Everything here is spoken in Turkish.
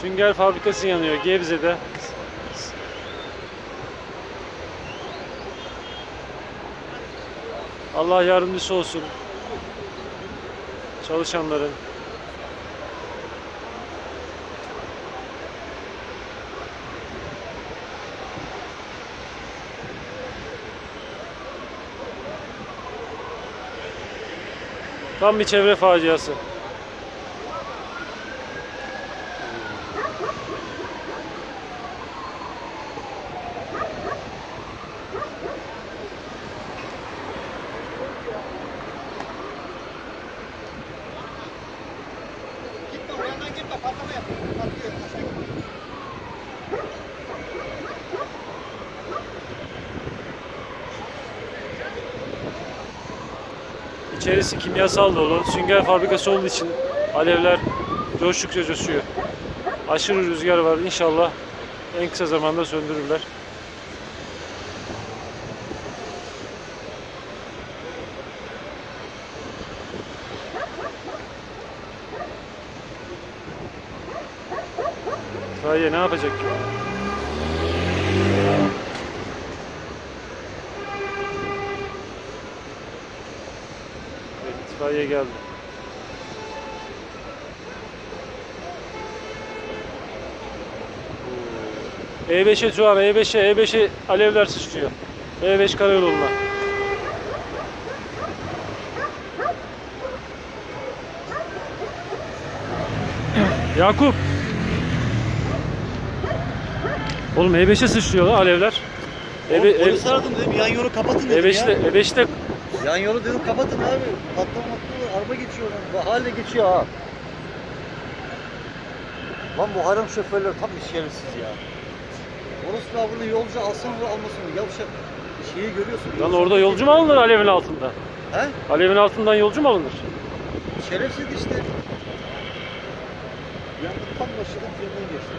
Sünger fabrikası yanıyor Gebze'de. Allah yardımcısı olsun. Çalışanların. Tam bir çevre faciası. İçerisi kimyasal dolu. Sünger fabrikası olduğu için alevler coştukça coşuyor. Aşırı rüzgar var. İnşallah en kısa zamanda söndürürler. İtfaiye ne yapacak ki? İtfaiye geldi. Oo. E5'e şu an E5'e E5'e alevler sıçrıyor. E5 karayoluna. Yakup. Oğlum E5'e sıçrıyor lan alevler. Oğlum, E5'te polis aradım dedim yan yolu kapatın dedim E5'te ya. E5'te Yan yolu dedim kapatın abi. Patlama patlama araba geçiyor lan. Halde geçiyor ha. Lan bu haram şoförler tam bir şerefsiz ya. Orası da bunu yolcu alsan mı almasın mı? Yavşak. Şeyi görüyorsun. Lan orada yolcu mu alınır alevin altında? He? Alevin altından yolcu mu alınır? Şerefsiz işte. Yandı tam başladı yanından geçti.